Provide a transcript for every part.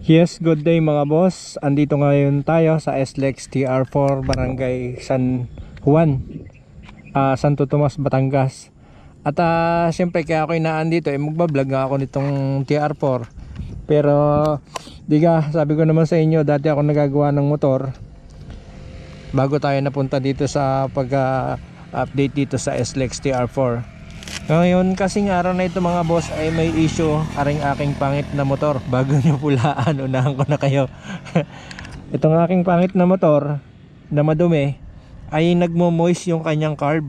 Yes, good day mga boss. Andito ngayon tayo sa SLEX TR4 Barangay San Juan, ah, Santo Tomas, Batangas. At ah, siyempre kaya ako inaandito, eh, magbablog nga ako nitong TR4. Pero, di ka, sabi ko naman sa inyo, dati ako nagagawa ng motor. Bago tayo napunta dito sa pag-update dito sa SLEX TR4. Ngayon kasing araw na ito mga boss ay may issue aring aking pangit na motor. Bago nyo pulaan unahan ko na kayo. Itong aking pangit na motor na madumi ay nagmo-moist yung kanyang carb.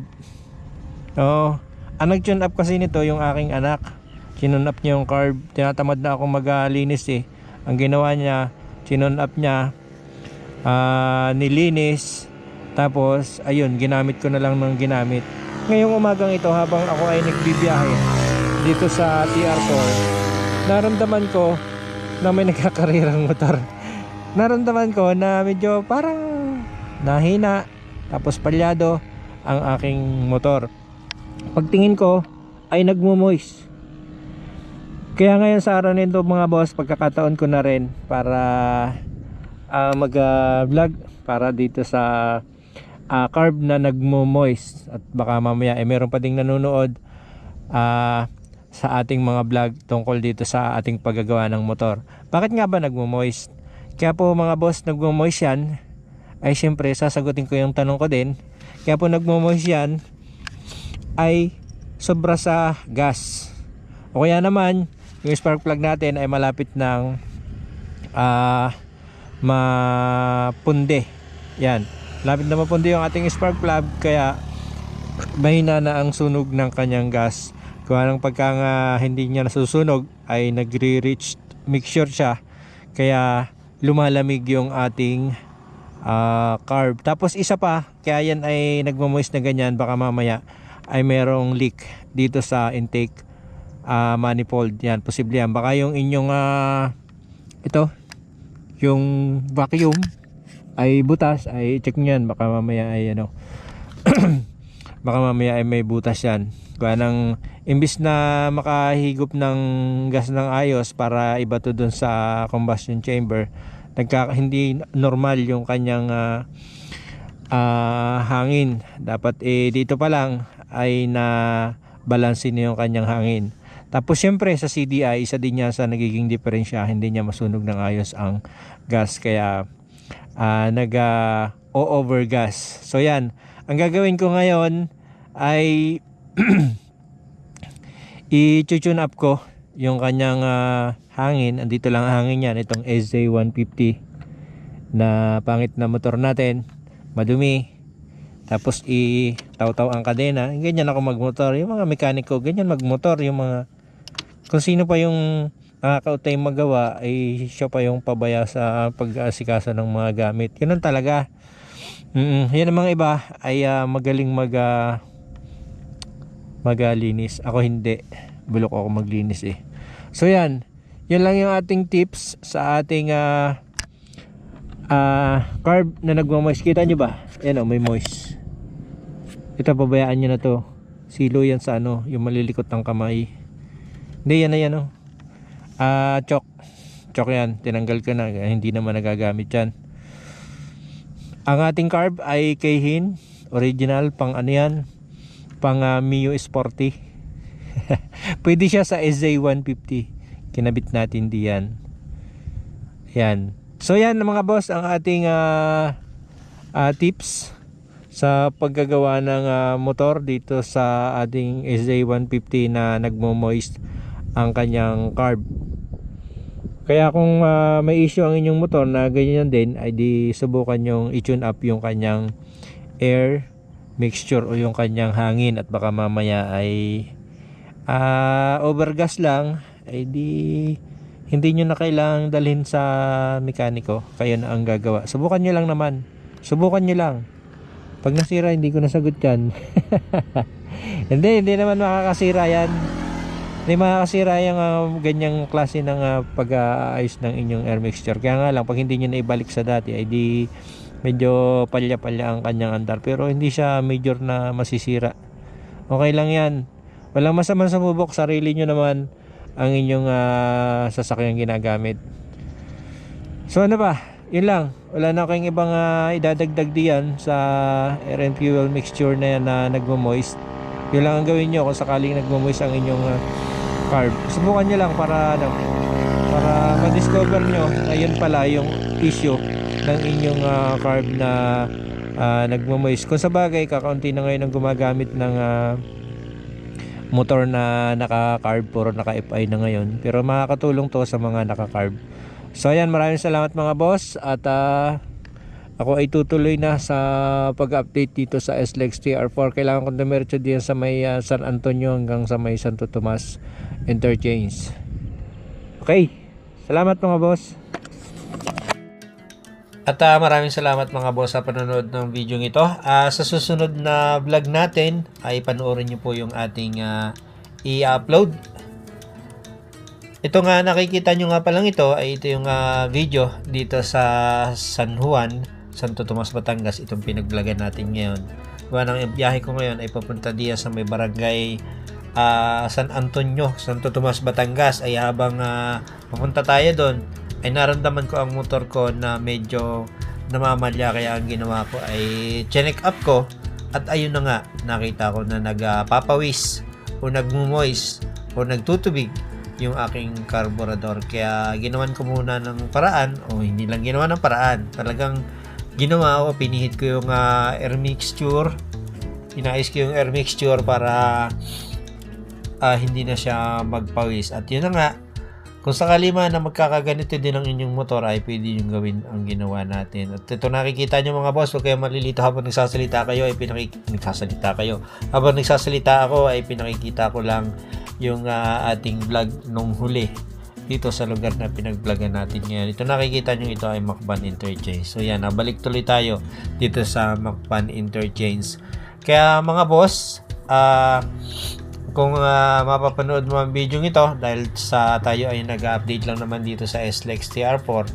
Oo. Ang nag-tune up kasi nito yung aking anak. Sinun up niya yung carb. Tinatamad na ako maglinis eh. Ang ginawa niya sinun up niya ah, nilinis. Tapos ayun ginamit ko na lang ng ginamit ngayong umagang ito habang ako ay nagbibiyahe dito sa TR4 naramdaman ko na may nagkakarirang motor. Naramdaman ko na medyo parang nahina tapos palyado ang aking motor. Pagtingin ko ay nagmo-moist kaya ngayon sa araw nito mga boss pagkakataon ko na rin para ah, mag ah, para dito sa ah, carb na nagmo-moist at baka mamaya eh meron pa ding nanonood ah, sa ating mga vlog tungkol dito sa ating paggagawa ng motor. Bakit nga ba nagmo-moist? Kaya po mga boss, nagmo-moist yan ay syempre sasagutin ko yung tanong ko din. Kaya po nagmo-moist yan ay sobra sa gas. O kaya naman, yung spark plug natin ay malapit ng ah mapunde. Yan. Lapit na mapundi yung ating spark plug kaya mahina na ang sunog ng kanyang gas. Kung anong pagka nga hindi niya nasusunog ay nagre-reach mixture siya kaya lumalamig yung ating ah, carb. Tapos isa pa, kaya yan ay nagmamoist na ganyan baka mamaya ay merong leak dito sa intake ah, manifold. Yan, posible yan. Baka yung inyong ah, ito, yung vacuum ay butas ay check nyo yan. Baka mamaya ay ano baka mamaya ay may butas yan. Kaya nang imbis na makahigop ng gas ng ayos para ibato dun sa combustion chamber nagka, hindi normal yung kanyang ah, ah, hangin. Dapat eh dito pa lang ay na balansin yung kanyang hangin. Tapos syempre sa CDI isa din niya sa nagiging diferensya. Hindi niya masunog ng ayos ang gas. Kaya ah nag ah, o-over gas. So yan, ang gagawin ko ngayon ay i-tune up ko yung kanyang ah, hangin. Andito lang ang hangin yan, itong SJ150 na pangit na motor natin. Madumi. Tapos i-taw-taw ang kadena. Ganyan ako magmotor. Yung mga mekaniko, ganyan magmotor. Yung mga kung sino pa yung nakakautay magawa ay siya pa yung pabaya sa pag-aasikaso ng mga gamit. Ganun talaga. Mm, yan ang mga iba ay ah, magaling mag ah, maglinis. Ako hindi. Bulok ako maglinis eh. So yan. Yan lang yung ating tips sa ating ah ah, carb na nagmamoist. Kita nyo ba? Yan o, may moist. Ito, pabayaan nyo na to. Silo yan sa ano, yung malilikot ng kamay. Hindi, yan na yan o. Ah, chok. Chok yan. Tinanggal ko na. Hindi naman nagagamit yan. Ang ating carb ay Keihin. Original. Pang ano yan? Pang uh, Mio Sporty. Pwede siya sa SJ150. Kinabit natin diyan. Yan. So yan mga boss ang ating ah, ah, tips sa paggagawa ng ah, motor dito sa ating SJ150 na nagmo-moist ang kanyang carb. Kaya kung ah, may issue ang inyong motor na ganyan din, ay di subukan yung i-tune up yung kanyang air mixture o yung kanyang hangin at baka mamaya ay ah, overgas lang, ay di hindi nyo na kailangang dalhin sa mekaniko. Kayo na ang gagawa. Subukan nyo lang naman. Subukan nyo lang. Pag nasira, hindi ko nasagot yan. hindi, hindi naman makakasira yan. Hindi makakasira yung ah, ganyang klase ng ah, pag-aayos ng inyong air mixture. Kaya nga lang, pag hindi nyo na ibalik sa dati, ay di medyo palya-palya ang kanyang andar. Pero hindi siya major na masisira. Okay lang yan. Walang masama sa mubok. Sarili nyo naman ang inyong ah, sasakyang ginagamit. So ano ba? Yun lang. Wala na kayong ibang ah, idadagdag diyan sa air and fuel mixture na yan na nagmo-moist. Yun lang ang gawin nyo kung sakaling nagmo-moist ang inyong ah, carb. Subukan nyo lang para ano, para ma-discover nyo na yun pala yung issue ng inyong ah, carb na ah, nagmo-moist. Kung sa bagay, kakaunti na ngayon ang gumagamit ng ah, motor na naka-carb, puro naka-FI na ngayon. Pero makakatulong to sa mga naka-carb. So ayan, maraming salamat mga boss at ah, ako ay tutuloy na sa pag-update dito sa SLEX TR4. Kailangan kong dumiretso diyan sa may ah, San Antonio hanggang sa may Santo Tomas Interchange. Okay, salamat mga boss. At ah, maraming salamat mga boss sa panonood ng video ito. Ah, sa susunod na vlog natin ay panoorin niyo po yung ating ah, i-upload. Ito nga nakikita nyo nga palang ito ay ito yung ah, video dito sa San Juan, Santo Tomas, Batangas. Itong pinagvlogan natin ngayon. Gawa ng biyahe ko ngayon ay papunta diya sa may barangay ah, San Antonio, Santo Tomas, Batangas. Ay habang ah, papunta tayo doon, ay naramdaman ko ang motor ko na medyo namamalya kaya ang ginawa ko ay check up ko at ayun na nga nakita ko na nagpapawis o nagmumoist o nagtutubig yung aking carburetor kaya ginawan ko muna ng paraan o hindi lang ginawa ng paraan talagang ginawa ko pinihit ko yung ah, air mixture inayos ko yung air mixture para ah, hindi na siya magpawis at yun na nga kung sakali man na magkakaganito din ang inyong motor ay pwede yung gawin ang ginawa natin. At ito nakikita nyo mga boss, huwag kayong malilito habang nagsasalita kayo ay pinakik nagsasalita kayo. Habang nagsasalita ako ay pinakikita ko lang yung ah, ating vlog nung huli dito sa lugar na pinag-vlogan natin ngayon. Ito nakikita nyo ito ay Macban Interchange. So yan, nabalik tuloy tayo dito sa Macban Interchange. Kaya mga boss, ah kung ah, mapapanood mo ang video ito dahil sa tayo ay nag-update lang naman dito sa SLEX TR4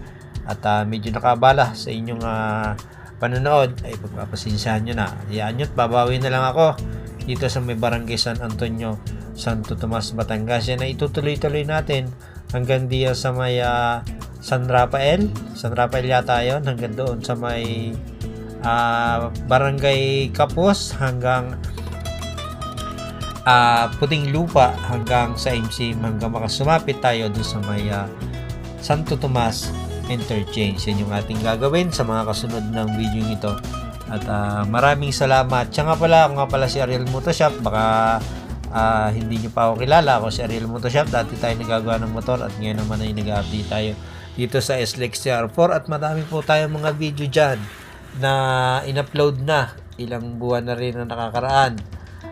at ah, medyo nakabala sa inyong ah, panonood ay pagpapasensyahan nyo na hayaan nyo at babawi na lang ako dito sa may barangay San Antonio Santo Tomas, Batangas yan ay itutuloy-tuloy natin hanggang diya sa may ah, San Rafael San Rafael yata yun hanggang doon sa may ah, barangay Kapos hanggang ah puting lupa hanggang sa MCM hanggang makasumapit tayo doon sa may ah, Santo Tomas Interchange. Yan yung ating gagawin sa mga kasunod ng video ito. At ah, maraming salamat. Siya nga pala, ako nga pala si Ariel Motoshop. Baka ah, hindi nyo pa ako kilala. Ako si Ariel Motoshop. Dati tayo nagagawa ng motor at ngayon naman ay nag-update tayo dito sa SLEX CR4 at madami po tayong mga video dyan na in-upload na ilang buwan na rin na nakakaraan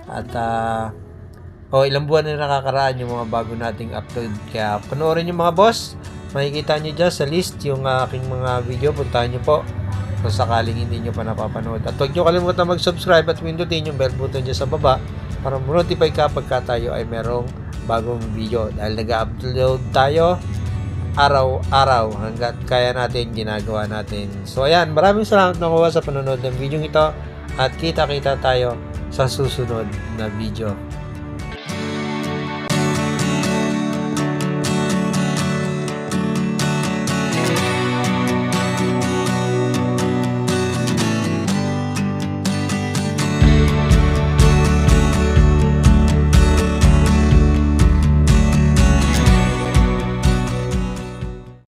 at ah, o ilang buwan na nakakaraan yung mga bago nating upload. Kaya panoorin nyo mga boss. Makikita nyo dyan sa list yung ah, aking mga video. Puntahan nyo po kung sakaling hindi nyo pa napapanood. At huwag nyo kalimutan mag-subscribe at pindutin yung bell button dyan sa baba para notify ka pagka tayo ay merong bagong video. Dahil nag-upload tayo araw-araw hanggat kaya natin ginagawa natin. So ayan, maraming salamat mga sa panonood ng video ito at kita-kita tayo sa susunod na video.